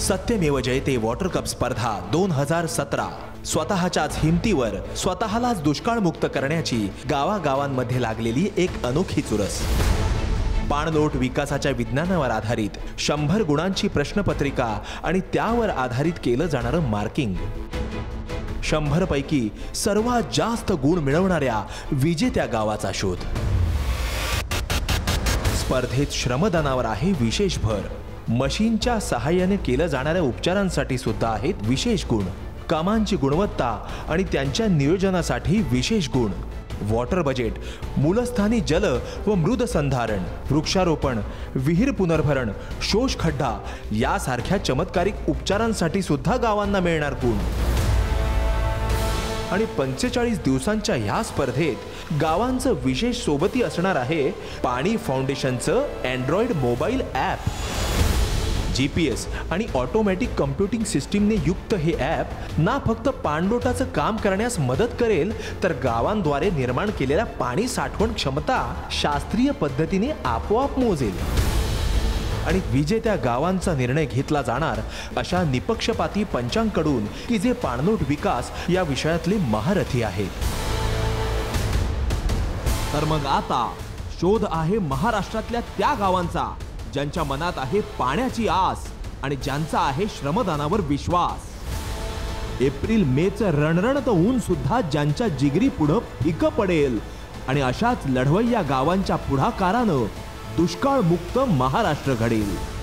सत्यमेव जयते water cup स्पर्धा दोन हजार सतरा. स्वतःच्याच हिमतीवर स्वतःलाच दुष्काळमुक्त करण्याची गावागावांमध्ये लागलेली एक अनोखी चुरस. पाणलोट विकासाच्या विज्ञानावर आधारित शंभर गुणांची प्रश्नपत्रिका आणि त्यावर आधारित केलं जाणारं मार्किंग. शंभरपैकी सर्वात जास्त गुण मिळवणाऱ्या विजेत्या गावाचा शोध. स्पर्धेत श्रमदानावर आहे विशेष भर. मशीनच्या सहाय्याने केलं जाणाऱ्या उपचारांसाठी सुद्धा आहेत विशेष गुण. कामांची गुणवत्ता आणि त्यांच्या नियोजनासाठी विशेष गुण. वॉटर बजेट मूलस्थानी जल व मृद संधारण वृक्षारोपण विहीर पुनर्भरण शोष खड्डा यासारख्या चमत्कारिक उपचारांसाठी सुद्धा गावांना मिळणार गुण. आणि पंचेचाळीस दिवसांच्या ह्या स्पर्धेत गावांचं विशेष सोबती असणार आहे पाणी फाउंडेशनचं Android mobile app. G P S आणि ऑटोमॅटिक कम्प्युटिंग सिस्टीमने युक्त हे ॲप ना फक्त पाणलोटाचं काम करण्यास मदत करेल तर गावांद्वारे निर्माण केलेल्या पाणी साठवण क्षमता शास्त्रीय पद्धतीने आपोआप मोजेल. आणि विजेत्या गावांचा निर्णय घेतला जाणार अशा निपक्षपाती पंचांकडून की जे पाणलोट विकास या विषयातले महारथी आहेत. तर मग आता शोध आहे महाराष्ट्रातल्या त्या गावांचा. ज्यांच्या मनात आहे पाण्याची आस आणि ज्यांचा आहे श्रमदानावर विश्वास. एप्रिल मेचं रणरणत ऊन सुद्धा ज्यांच्या जिगरी पुढं फिकं पडेल. आणि अशाच लढवय्या गावांच्या पुढाकारानं दुष्काळ मुक्त महाराष्ट्र घडेल.